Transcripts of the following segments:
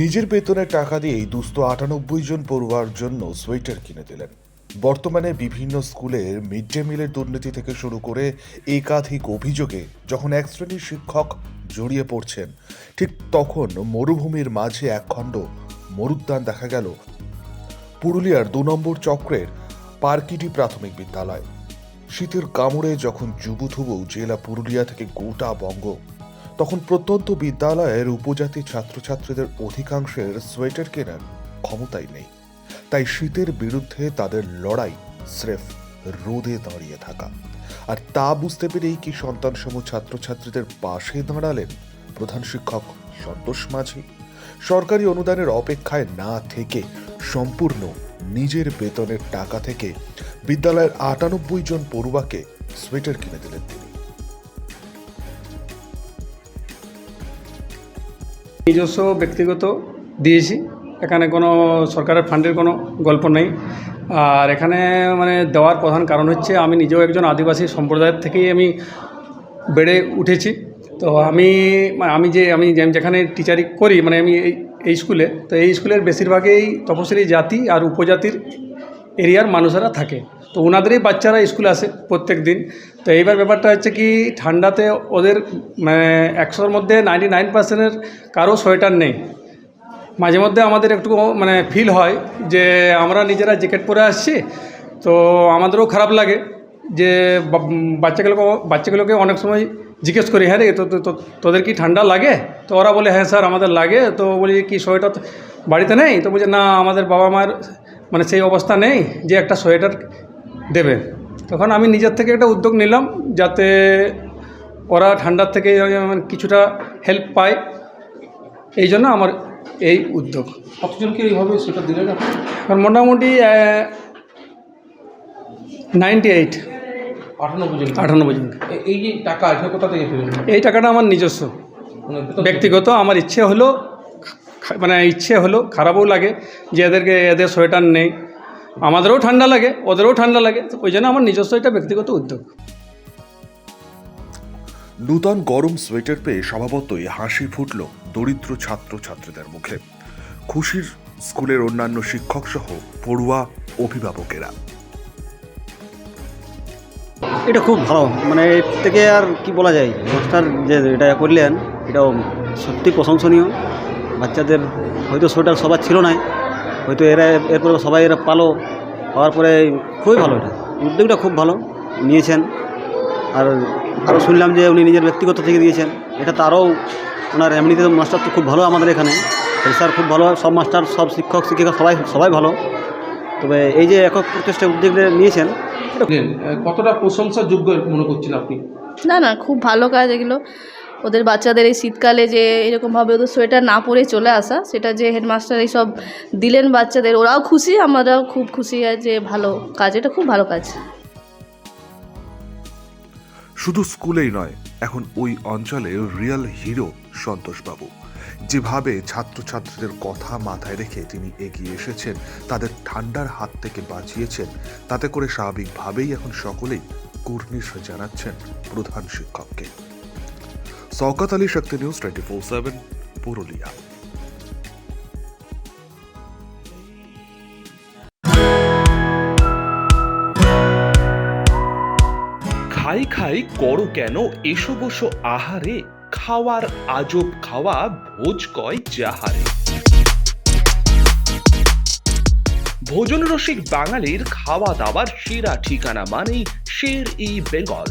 নিজের বেতনের টাকা দিয়েই দুস্থ আটানব্বই জন পড়ুয়ার জন্য সোয়েটার কিনে দিলেন। বর্তমানে বিভিন্ন স্কুলের মিড ডে মিলের দুর্নীতি থেকে শুরু করে একাধিক অভিযোগে যখন এক শ্রেণির শিক্ষক জড়িয়ে পড়ছেন, ঠিক তখন মরুভূমির মাঝে একখণ্ড মরুদ্যান দেখা গেল। পুরুলিয়ার দু নম্বর চক্রের পার্কিটি প্রাথমিক বিদ্যালয়। শীতের কামড়ে যখন যুবথুবু জেলা পুরুলিয়া থেকে গোটা বঙ্গ তখন প্রত্যন্ত বিদ্যালয়ের উপজাতি ছাত্রছাত্রীদের অধিকাংশের সোয়েটার কেনার ক্ষমতাই নেই। তাই শীতের বিরুদ্ধে তাদের লড়াই স্রেফ রোদে দাঁড়িয়ে থাকা। আর তা বুঝতে পেরেই কি সন্তানসম ছাত্রছাত্রীদের পাশে দাঁড়ালেন? প্রধান শিক্ষক সন্তোষ মাঝি। সরকারি অনুদানের অপেক্ষায় না থেকে সম্পূর্ণ নিজের বেতনের টাকা থেকে বিদ্যালয়ের আটানব্বই জন পড়ুয়াকে সোয়েটার কিনে দিলেন তিনি। নিজস্ব, ব্যক্তিগত দিয়েছি। এখানে কোনো সরকারের ফান্ডের কোনো গল্প নেই। আর এখানে মানে দেওয়ার প্রধান কারণ হচ্ছে, আমি নিজেও একজন আদিবাসী সম্প্রদায়ের থেকেই আমি বেড়ে উঠেছি। তো আমি মানে আমি যে, আমি যেখানে টিচারি করি মানে আমি এই স্কুলে তো এই স্কুলের বেশিরভাগই তপশিলি জাতি আর উপজাতির এরিয়ার মানুষেরা থাকে। তো ওনাদেরই বাচ্চারা স্কুলে আসে প্রত্যেক দিন। তো এইবার ব্যাপারটা হচ্ছে কি, ঠান্ডাতে ওদের মানে একশোর মধ্যে নাইনটি নাইন পার্সেন্টের কারও সোয়েটার নেই। মাঝে মধ্যে আমাদের একটু মানে ফিল হয় যে আমরা নিজেরা জ্যাকেট পরে আসছি, তো আমাদেরও খারাপ লাগে যে বাচ্চাগুলোকে বাচ্চাগুলোকে অনেক সময় জিজ্ঞেস করি হ্যাঁ রে, তো তোদের কি ঠান্ডা লাগে? তো ওরা বলে হ্যাঁ স্যার, আমাদের লাগে। তো বলি, কি সোয়েটার বাড়িতে নেই? তো বলছে, না, আমাদের বাবা মায়ের মানে সেই অবস্থা নেই যে একটা সোয়েটার দেবে। তখন আমি নিজের থেকে একটা উদ্যোগ নিলাম যাতে ওরা ঠান্ডার থেকে মানে কিছুটা হেল্প পায়। এই জন্য আমার এই উদ্যোগ। কতজনকে এইভাবে সেটা দিলেন আপনি? এখন মোটামুটি নাইনটি এইট আটানব্বই জন এই যে টাকা কোথা থেকে এই টাকাটা আমার নিজস্ব। মানে ব্যক্তিগত আমার ইচ্ছে হলো মানে ইচ্ছে হলো খারাপও লাগে যে এদেরকে এদের সোয়েটার নেই। আমাদেরও ঠান্ডা লাগে ওদেরও ঠান্ডা লাগে। ওই জন্য আমার নিজস্ব এটা ব্যক্তিগত উদ্যোগ। নূতন গরম সোয়েটার পেয়ে স্বভাবতই হাসি ফুটল দরিদ্র ছাত্র ছাত্রীদের মুখে। খুশির স্কুলের অন্যান্য শিক্ষক সহ পড়ুয়া অভিভাবকেরা। এটা খুব ভালো। মানে এর থেকে আর কি বলা যায়? মাস্টার যে এটা করলেন এটাও সত্যি প্রশংসনীয়। বাচ্চাদের হয়তো সোয়েটার সবার ছিল না হয়তো এরা এরপরে সবাই এরা পালো পাওয়ার পরে খুবই ভালো এটা। উদ্যোগটা খুব ভালো নিয়েছেন। আর আরও শুনলাম যে উনি নিজের ব্যক্তিগত থেকে দিয়েছেন। এটা তো আরও ওনার এমনিতে মাস্টার তো খুব ভালো আমাদের এখানে। স্যার খুব ভালো সব মাস্টার সব শিক্ষক শিক্ষিকা সবাই সবাই ভালো। তবে এই যে একক প্রচেষ্টা উদ্যোগ নিয়েছেন কতটা প্রশংসার যোগ্য মনে করছেন আপনি? না না খুব ভালো কাজ এগুলো। ওদের বাচ্চাদের এই শীতকালে যে এরকমভাবে ওদের সোয়েটার না পরে চলে আসা, সেটা যে হেডমাস্টার এইসব দিলেন বাচ্চাদের, ওরাও খুশি, আমরাও খুব খুশি যে ভালো কাজ, এটা খুব ভালো কাজ। শুধু স্কুলেই নয়, এখন ওই অঞ্চলে রিয়েল হিরো সন্তোষবাবু যেভাবে ছাত্রছাত্রীদের কথা মাথায় রেখে তিনি এগিয়ে এসেছেন, তাদের ঠান্ডার হাত থেকে বাঁচিয়েছেন, তাতে করে স্বাভাবিকভাবেই এখন সকলেই কুর্নিশ জানাচ্ছেন প্রধান শিক্ষককে। Shawkat Ali Shakti news twenty four seven, Purulia. খাই খাই করো কেন এসো বসো আহারে, খাওয়ার আজব খাওয়া ভোজ কয় যাহারে। ভোজন রসিক বাঙালির খাওয়া দাওয়ার সেরা ঠিকানা মানেই Sher e Bengal.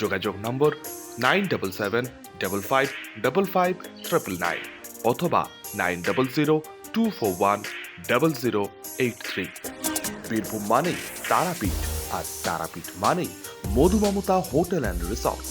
যোগাযোগ নম্বর nine double seven double five double five triple nine, অথবা nine double zero two four one double zero eight three. Birbhum মানেই তারাপীঠ, আর তারাপীঠ মানেই মধুমমতা হোটেল অ্যান্ড রিসর্ট।